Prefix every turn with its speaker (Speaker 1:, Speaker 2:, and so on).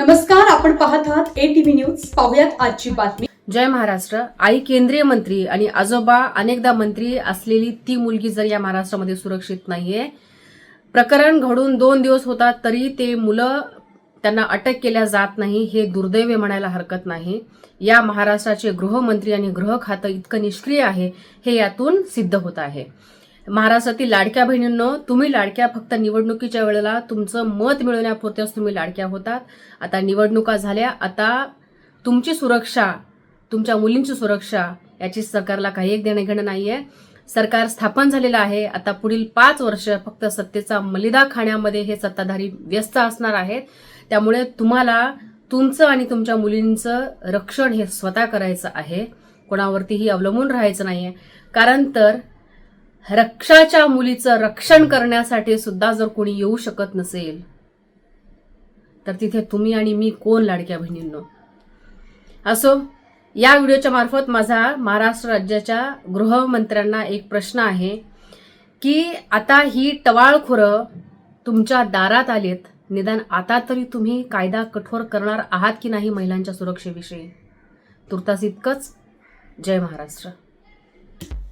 Speaker 1: नमस्कार आपण पाहत आहात ए टीव्ही न्यूज पाहुयात आजची बातमी.
Speaker 2: जय महाराष्ट्र. आई केंद्रीय मंत्री आणि आजोबा अनेकदा मंत्री असलेली ती मुलगी जर या महाराष्ट्रामध्ये सुरक्षित नाहीये प्रकरण घडून दोन दिवस होतात तरी ते मुलं त्यांना अटक केल्या जात नाही हे दुर्दैव म्हणायला हरकत नाही. या महाराष्ट्राचे गृहमंत्री आणि गृह खातं इतकं निष्क्रिय आहे हे यातून सिद्ध होत आहे. महाराष्ट्रातील लाडक्या बहिणींनो तुम्ही लाडक्या फक्त निवडणुकीच्या वेळेला तुमचं मत मिळवण्यापुरत्याच तुम्ही लाडक्या होतात. आता निवडणुका झाल्या आता तुमची सुरक्षा तुमच्या मुलींची सुरक्षा याची सरकारला काही एक देणं घेणं आहे सरकार स्थापन झालेलं आहे. आता पुढील पाच वर्ष फक्त सत्तेचा मलिदा खाण्यामध्ये हे सत्ताधारी व्यस्त असणार आहेत. त्यामुळे तुम्हाला तुमचं आणि तुमच्या मुलींचं रक्षण हे स्वतः करायचं आहे. कोणावरतीही अवलंबून राहायचं नाही आहे कारण तर रक्षाच्या मुलीचं रक्षण करण्यासाठी सुद्धा जर कोणी येऊ शकत नसेल तर तिथे तुम्ही आणि मी कोण लाडक्या बहिणींनो? असो या व्हिडिओच्या मार्फत माझा महाराष्ट्र राज्याच्या गृहमंत्र्यांना एक प्रश्न आहे की आता ही टवाळखोरं तुमच्या दारात आलेत. निदान आता तरी तुम्ही कायदा कठोर करणार आहात की नाही महिलांच्या सुरक्षेविषयी? तुर्तास इतकंच. जय महाराष्ट्र.